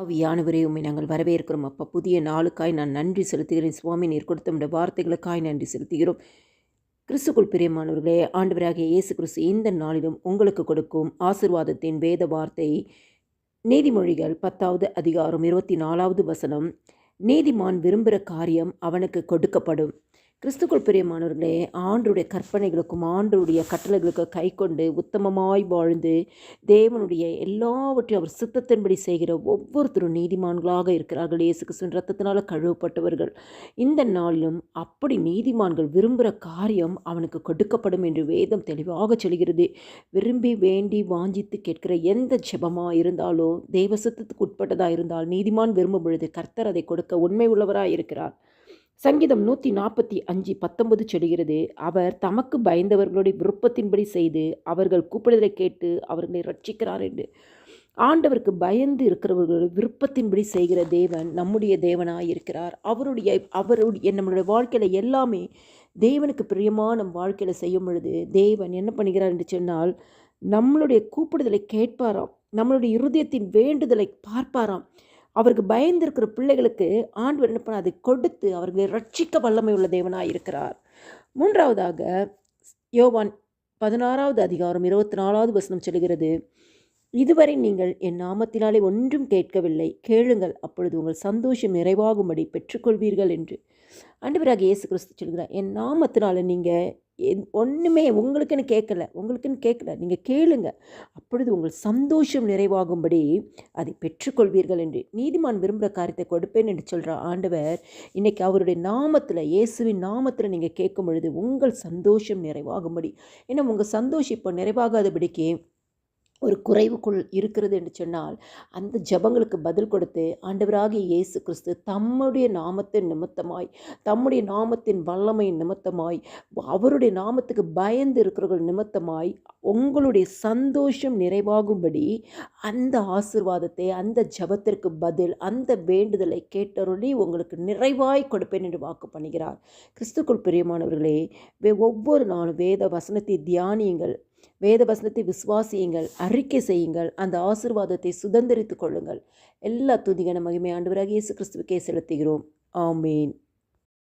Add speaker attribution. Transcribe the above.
Speaker 1: ஆவியானவரே உம்மை நாங்கள் வரவேற்கிறோம். அப்பா புதிய நாளுக்காய் நான் நன்றி செலுத்துகிறேன். சுவாமி நீர் கொடுத்த உடைய வார்த்தைகளுக்காய் நன்றி செலுத்துகிறோம். கிறிஸ்துக்குள் பிரியமானவர்களே ஆண்டவராகிய இயேசு கிறிஸ்து இந்த நாளிலும் உங்களுக்கு கொடுக்கும் ஆசிர்வாதத்தின் வேத வார்த்தை நீதிமொழிகள் பத்தாவது அதிகாரம் இருபத்தி நாலாவது வசனம் நீதிமான் விரும்புகிற காரியம் அவனுக்கு கொடுக்கப்படும். கிறிஸ்துக்குள் பிரியமானவர்களே ஆண்டுடைய கற்பனைகளுக்கும் ஆண்டுடைய கட்டளைகளுக்கும் கை கொண்டு உத்தமமாய் வாழ்ந்து தேவனுடைய எல்லாவற்றையும் அவர் சித்தத்தின்படி செய்கிற ஒவ்வொருத்தரும் நீதிமான்களாக இருக்கிறார்கள். இயேசு கிறிஸ்துவின் ரத்தத்தினால கழுவப்பட்டவர்கள். இந்த நாளிலும் அப்படி நீதிமான்கள் விரும்புகிற காரியம் அவனுக்கு கொடுக்கப்படும் என்று வேதம் தெளிவாக சொல்கிறது. விரும்பி வேண்டி வாஞ்சித்து கேட்கிற எந்த ஜெபமாக இருந்தாலும் தேவ சித்தத்துக்கு உட்பட்டதாக இருந்தால் நீதிமான் விரும்பும் பொழுது கர்த்தர் அதை கொடுக்க உண்மை உள்ளவராக இருக்கிறார் சங்கீதம் நூற்றி நாற்பத்தி அஞ்சு பத்தொன்பது சொல்கிறது அவர் தமக்கு பயந்தவர்களுடைய விருப்பத்தின்படி செய்து அவர்கள் கூப்பிடுதலை கேட்டு அவர்களை ரட்சிக்கிறார் என்று. ஆண்டவருக்கு பயந்து இருக்கிறவர்களுடைய விருப்பத்தின்படி செய்கிற தேவன் நம்முடைய தேவனாக இருக்கிறார். அவருடைய அவருடைய நம்மளுடைய வாழ்க்கையில் எல்லாமே தேவனுக்கு பிரியமாக நம் வாழ்க்கையில் செய்யும் பொழுது தேவன் என்ன பண்ணுகிறார் என்று சொன்னால் நம்மளுடைய கூப்பிடுதலை கேட்பாராம். நம்மளுடைய இருதயத்தின் வேண்டுதலை பார்ப்பாராம். அவருக்கு பயந்திருக்கிற பிள்ளைகளுக்கு ஆண்டவர் என்ன பண்ண அதை கொடுத்து அவர்களை ரட்சிக்க வல்லமை உள்ள தேவனாக இருக்கிறார். மூன்றாவதாக யோவான் பதினாறாவது அதிகாரம் இருபத்தி நாலாவது வசனம் சொல்கிறது இதுவரை நீங்கள் என் நாமத்தினாலே ஒன்றும் கேட்கவில்லை. கேளுங்கள் அப்பொழுது உங்கள் சந்தோஷம் நிறைவாகும்படி பெற்றுக்கொள்வீர்கள் என்று. ஆண்டவராக இயேசு கிறிஸ்து சொல்கிறார் என் நாமத்தினால நீங்கள் ஒன்றுமே உங்களுக்குன்னு கேட்கல உங்களுக்குன்னு கேட்கல நீங்கள் கேளுங்க. அப்பொழுது உங்கள் சந்தோஷம் நிறைவாகும்படி அதை பெற்றுக்கொள்வீர்கள் என்று நீதிமான் விரும்புகிற காரியத்தை கொடுப்பேன் என்று சொல்கிற ஆண்டவர் இன்றைக்கி அவருடைய நாமத்தில் இயேசுவின் நாமத்தில் நீங்கள் கேட்கும் பொழுது உங்கள் சந்தோஷம் நிறைவாகும்படி. ஏன்னா உங்கள் சந்தோஷம் இப்போ நிறைவாகாதபடிக்கு ஒரு குறைவுக்குள் இருக்கிறது என்று சொன்னால் அந்த ஜபங்களுக்கு பதில் கொடுத்து ஆண்டவராகிய இயேசு கிறிஸ்து தம்முடைய நாமத்தின் நிமித்தமாய் தம்முடைய நாமத்தின் வல்லமை நிமித்தமாய் அவருடைய நாமத்துக்கு பயந்து இருக்கிறவர்கள் நிமித்தமாய் உங்களுடைய சந்தோஷம் நிறைவாகும்படி அந்த ஆசிர்வாதத்தை அந்த ஜபத்திற்கு பதில் அந்த வேண்டுதலை கேட்டருளி உங்களுக்கு நிறைவாய் கொடுப்பேன் என்று வாக்கு பண்ணுகிறார். கிறிஸ்துக்குள் பிரியமானவர்களே ஒவ்வொரு நாளும் வேத வசனத்தை தியானியுங்கள். வேத வசனத்தை விசுவாசியுங்கள் அறிக்கை செய்யுங்கள் அந்த ஆசிர்வாதத்தை சுதந்திரித்து கொள்ளுங்கள். எல்லா துதிகன மகிமை ஆண்டவராக இயேசு கிறிஸ்துவுக்கே செலுத்துகிறோம். ஆமீன்.